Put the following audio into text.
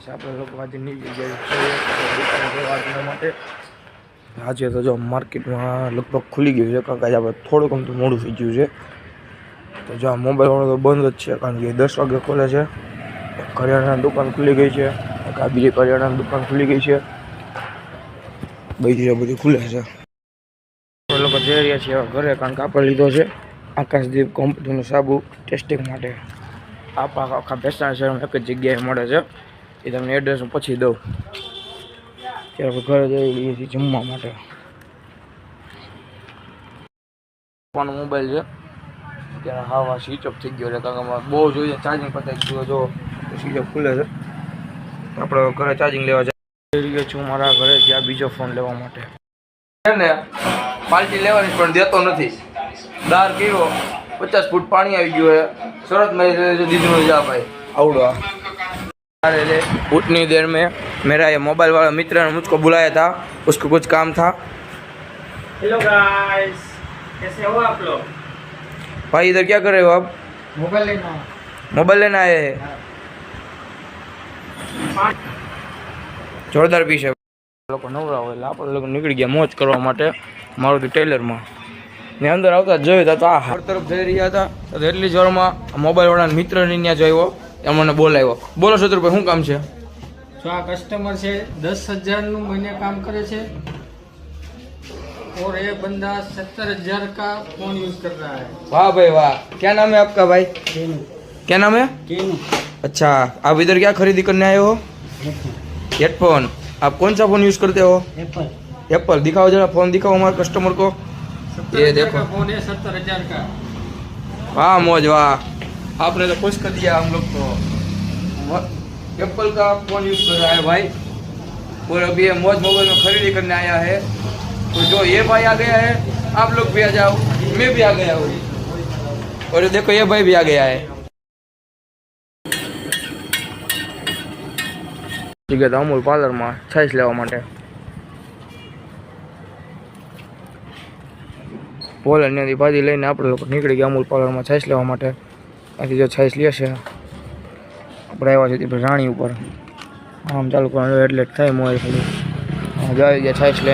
લોકો આજે નીકળી ગયા માટે આજે તો જો માર્કેટમાં લગભગ ખુલી ગયું છે. કારણ કે આજે આપણે થોડુંક આમ તો મોડું થઈ ગયું છે. તો જો મોબાઈલવાળો મોબાઈલ તો બંધ જ છે. કારણ કે દસ વાગે ખોલે છે. કરિયાણાની દુકાન ખુલી ગઈ છે. આ બીજી કરિયાણાની દુકાન ખુલી ગઈ છે. બીજી બધી ખુલે છે. આપણે લોકો જઈ રહ્યા છીએ ઘરે કારણ કે આપણે લીધો છે આકાશદીપ કંપનીનો સાબુ ટેસ્ટિંગ માટે. આપણા આખા ભેસાણ શહેરમાં એક જ જગ્યાએ મળે છે. એ તમને એડ્રેસ હું પછી દઉં. ત્યારે ઘરે જઈ રહીએ છીએ જમવા માટે. પણ મોબાઈલ છે. ત્યારે હવા સ્વિચ ઓફ થઈ ગયો છે. કારણ કે બહુ જોઈએ ચાર્જિંગ પતાવી ગયો જો સ્વિચ ઓફ ખુલે છે. આપણે ઘરે ચાર્જિંગ લેવા જઈ રહ્યો છું મારા ઘરે ત્યાં બીજો ફોન લેવા માટે. છે ને પાર્ટી લેવાની પણ દેતો નથી. દાર કર્યો પચાસ ફૂટ પાણી આવી ગયું હે સુરતમાં દીધું જા ભાઈ. આવડો उतनी देर में मेरा ये मोबाइल वाला मित्र ने मुझको बुलाया था उसको कुछ काम था हेलो गाइस कैसे हो आप लोग भाई इधर क्या कर रहे हो आप मोबाइल लेना मोबाइल लेना आए हैं જોરદાર પીસ છે લોકો નવરા હોય એટલે આપણે લોકો નીકળી ગયા મોજ કરવા માટે મારુતિ ટેલરમાં ને અંદર આવતા જ જોયું તો આ હાર તરફ જઈ રહ્યા હતા તો એટલી જ વારમાં મોબાઈલ વાળા મિત્રની ત્યાં જોયો એ મને બોલાવ્યો બોલો શત્રુભાઈ શું કામ છે जो आ कस्टमर से दस हजार નું महीने काम करे છે और ये बंदा सत्तर हजार का फोन यूज कर रहा है वाह भाई वाह क्या नाम है आपका भाई केनू क्या नाम है केनू अच्छा आप इधर क्या खरीदी करने आए हो हेडफोन आप कौन सा फोन यूज करते हो एप्पल एप्पल दिखाओ जरा फोन दिखाओ हमारे कस्टमर को ये देखो का फोन है सत्तर हजार का वाह मौज वाह आपने तो खुश कर दिया हम लोग तो एप्पल का फोन यूज कर रहा है भाई और अभी ये मौज मोबाइल में खरीदी करने आया है तो जो ये भाई आ गया है आप लोग भी आ जाओ मैं भी आ गया हूँ और ये देखो ये भाई भी आ गया है ઠીક છે અમૂલ પાર્લરમાં છાશ લેવા માટે પોલ ત્યાંથી ભાજી લઈને આપણે લોકો નીકળી ગયા અમૂલ પાર્લરમાં છાશ લેવા માટે ત્યાંથી જો છાઈસ લે છે આપણે આવ્યા છે રાણી ઉપર. આમ ચાલુ કરવાનું એટલે થાય મોબાઈલ ખાલી. જાય છાઈસ લઈને